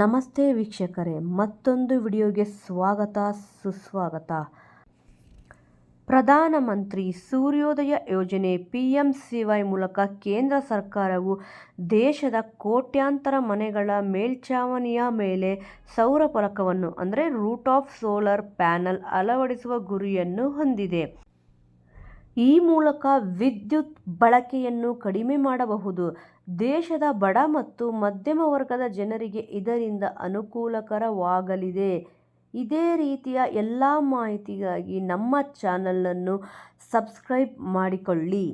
ನಮಸ್ತೆ ವೀಕ್ಷಕರೇ, ಮತ್ತೊಂದು ವಿಡಿಯೋಗೆ ಸ್ವಾಗತ, ಸುಸ್ವಾಗತ. ಪ್ರಧಾನಮಂತ್ರಿ ಸೂರ್ಯೋದಯ ಯೋಜನೆ ಪಿಎಂಸಿವೈ ಮೂಲಕ ಕೇಂದ್ರ ಸರ್ಕಾರವು ದೇಶದ ಕೋಟ್ಯಾಂತರ ಮನೆಗಳ ಮೇಲ್ಛಾವಣಿಯ ಮೇಲೆ ಸೌರ ಫಲಕವನ್ನು ಅಂದರೆ ರೂಟ್ ಆಫ್ ಸೋಲಾರ್ ಪ್ಯಾನಲ್ ಅಳವಡಿಸುವ ಗುರಿಯನ್ನು ಹೊಂದಿದೆ. ಈ ಮೂಲಕ ವಿದ್ಯುತ್ ಬಳಕೆಯನ್ನು ಕಡಿಮೆ ಮಾಡಬಹುದು. ದೇಶದ ಬಡ ಮತ್ತು ಮಧ್ಯಮ ವರ್ಗದ ಜನರಿಗೆ ಇದರಿಂದ ಅನುಕೂಲಕರವಾಗಲಿದೆ. ಇದೇ ರೀತಿಯ ಎಲ್ಲ ಮಾಹಿತಿಗಾಗಿ ನಮ್ಮ ಚಾನಲನ್ನು ಸಬ್ಸ್ಕ್ರೈಬ್ ಮಾಡಿಕೊಳ್ಳಿ.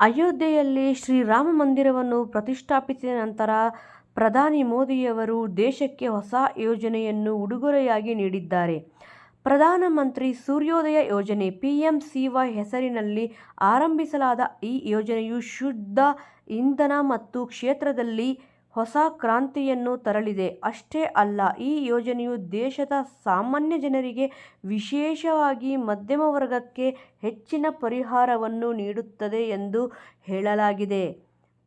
ಅಯೋಧ್ಯೆಯಲ್ಲಿ ಶ್ರೀರಾಮ ಮಂದಿರವನ್ನು ಪ್ರತಿಷ್ಠಾಪಿಸಿದ ನಂತರ ಪ್ರಧಾನಿ ಮೋದಿಯವರು ದೇಶಕ್ಕೆ ಹೊಸ ಯೋಜನೆಯನ್ನು ಉಡುಗೊರೆಯಾಗಿ ನೀಡಿದ್ದಾರೆ. ಪ್ರಧಾನಮಂತ್ರಿ ಸೂರ್ಯೋದಯ ಯೋಜನೆ ಪಿಎಂಸಿವೈ ಹೆಸರಿನಲ್ಲಿ ಆರಂಭಿಸಲಾದ ಈ ಯೋಜನೆಯು ಶುದ್ಧ ಇಂಧನ ಮತ್ತು ಕ್ಷೇತ್ರದಲ್ಲಿ ಹೊಸ ಕ್ರಾಂತಿಯನ್ನು ತರಲಿದೆ. ಅಷ್ಟೇ ಅಲ್ಲ, ಈ ಯೋಜನೆಯು ದೇಶದ ಸಾಮಾನ್ಯ ಜನರಿಗೆ ವಿಶೇಷವಾಗಿ ಮಧ್ಯಮ ವರ್ಗಕ್ಕೆ ಹೆಚ್ಚಿನ ಪರಿಹಾರವನ್ನು ನೀಡುತ್ತದೆ ಎಂದು ಹೇಳಲಾಗಿದೆ.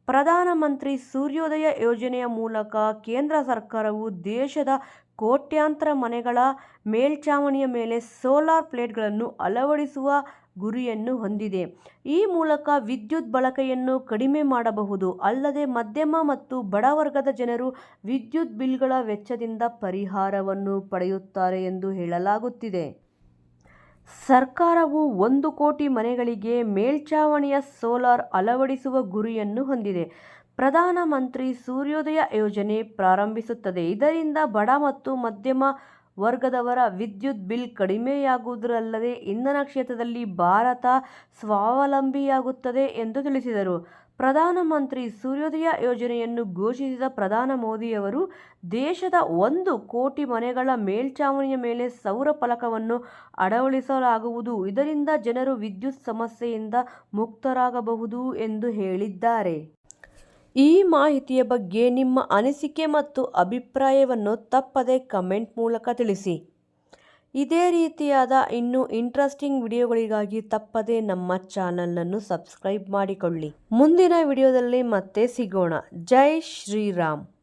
ಪ್ರಧಾನಮಂತ್ರಿ ಸೂರ್ಯೋದಯ ಯೋಜನೆಯ ಮೂಲಕ ಕೇಂದ್ರ ಸರ್ಕಾರವು ದೇಶದ ಕೋಟ್ಯಾಂತರ ಮನೆಗಳ ಮೇಲ್ಛಾವಣಿಯ ಮೇಲೆ ಸೋಲಾರ್ ಪ್ಲೇಟ್ಗಳನ್ನು ಅಳವಡಿಸುವ ಗುರಿಯನ್ನು ಹೊಂದಿದೆ. ಈ ಮೂಲಕ ವಿದ್ಯುತ್ ಬಳಕೆಯನ್ನು ಕಡಿಮೆ ಮಾಡಬಹುದು. ಅಲ್ಲದೆ ಮಧ್ಯಮ ಮತ್ತು ಬಡವರ್ಗದ ಜನರು ವಿದ್ಯುತ್ ಬಿಲ್ಗಳ ವೆಚ್ಚದಿಂದ ಪರಿಹಾರವನ್ನು ಪಡೆಯುತ್ತಾರೆ ಎಂದು ಹೇಳಲಾಗುತ್ತಿದೆ. ಸರ್ಕಾರವು ಒಂದು ಕೋಟಿ ಮನೆಗಳಿಗೆ ಮೇಲ್ಛಾವಣಿಯ ಸೋಲಾರ್ ಅಳವಡಿಸುವ ಗುರಿಯನ್ನು ಹೊಂದಿದೆ. ಪ್ರಧಾನಮಂತ್ರಿ ಸೂರ್ಯೋದಯ ಯೋಜನೆ ಪ್ರಾರಂಭಿಸುತ್ತದೆ. ಇದರಿಂದ ಬಡ ಮತ್ತು ಮಧ್ಯಮ ವರ್ಗದವರ ವಿದ್ಯುತ್ ಬಿಲ್ ಕಡಿಮೆಯಾಗುವುದರಲ್ಲದೆ ಇಂಧನ ಕ್ಷೇತ್ರದಲ್ಲಿ ಭಾರತ ಸ್ವಾವಲಂಬಿಯಾಗುತ್ತದೆ ಎಂದು ತಿಳಿಸಿದರು. ಪ್ರಧಾನಮಂತ್ರಿ ಸೂರ್ಯೋದಯ ಯೋಜನೆಯನ್ನು ಘೋಷಿಸಿದ ಪ್ರಧಾನ ಮೋದಿಯವರು ದೇಶದ ಒಂದು ಕೋಟಿ ಮನೆಗಳ ಮೇಲ್ಛಾವಣಿಯ ಮೇಲೆ ಸೌರ ಫಲಕವನ್ನು ಅಳವಡಿಸಲಾಗುವುದು ಇದರಿಂದ ಜನರು ವಿದ್ಯುತ್ ಸಮಸ್ಯೆಯಿಂದ ಮುಕ್ತರಾಗಬಹುದು ಎಂದು ಹೇಳಿದ್ದಾರೆ. ಈ ಮಾಹಿತಿಯ ಬಗ್ಗೆ ನಿಮ್ಮ ಅನಿಸಿಕೆ ಮತ್ತು ಅಭಿಪ್ರಾಯವನ್ನು ತಪ್ಪದೆ ಕಮೆಂಟ್ ಮೂಲಕ ತಿಳಿಸಿ. ಇದೇ ರೀತಿಯಾದ ಇನ್ನು ಇಂಟ್ರೆಸ್ಟಿಂಗ್ ವಿಡಿಯೋಗಳಿಗಾಗಿ ತಪ್ಪದೆ ನಮ್ಮ ಚಾನಲನ್ನು ಸಬ್ಸ್ಕ್ರೈಬ್ ಮಾಡಿಕೊಳ್ಳಿ. ಮುಂದಿನ ವಿಡಿಯೋದಲ್ಲಿ ಮತ್ತೆ ಸಿಗೋಣ. ಜೈ ಶ್ರೀರಾಮ್.